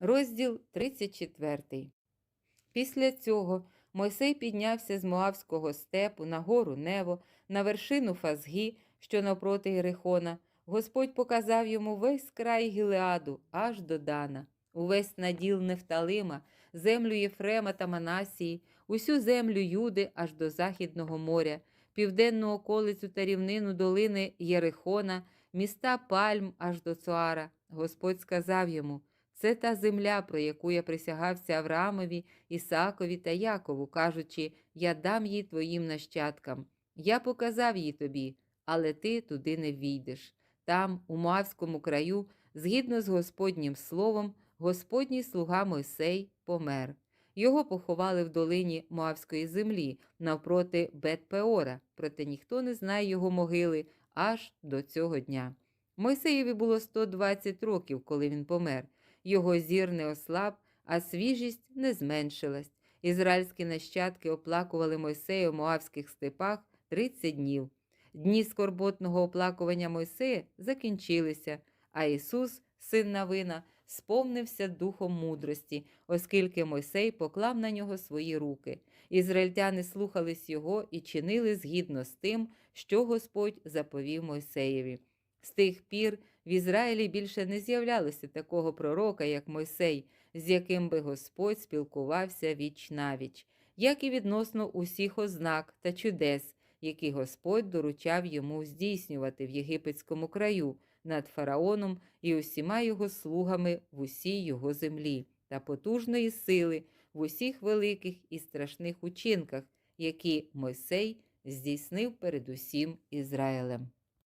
Розділ 34. Після цього Мойсей піднявся з Моавського степу на гору Нево, на вершину Фазгі, що навпроти Єрихона. Господь показав йому весь край Гілеаду, аж до Дана, увесь наділ Нефталима, землю Єфрема та Манасії, усю землю Юди аж до Західного моря, південну околицю та рівнину долини Єрихона, міста Пальм аж до Цуара. Господь сказав йому: це та земля, про яку я присягався Авраамові, Ісаакові та Якову, кажучи, я дам її твоїм нащадкам. Я показав її тобі, але ти туди не війдеш. Там, у Моавському краю, згідно з Господнім словом, Господній слуга Мойсей помер. Його поховали в долині Моавської землі навпроти Бет-Пеора, проте ніхто не знає його могили аж до цього дня. Мойсеєві було 120 років, коли він помер. Його зір не ослаб, а свіжість не зменшилась. Ізраїльські нащадки оплакували Мойсея в Моавських степах 30 днів. Дні скорботного оплакування Мойсея закінчилися, а Ісус, син Навина, сповнився духом мудрості, оскільки Мойсей поклав на нього свої руки. Ізраїльтяни слухались його і чинили згідно з тим, що Господь заповів Мойсеєві. З тих пір в Ізраїлі більше не з'являлося такого пророка, як Мойсей, з яким би Господь спілкувався віч навіч, як і відносно усіх ознак та чудес, які Господь доручав йому здійснювати в єгипетському краю над фараоном і усіма його слугами в усій його землі, та потужної сили в усіх великих і страшних учинках, які Мойсей здійснив перед усім Ізраїлем.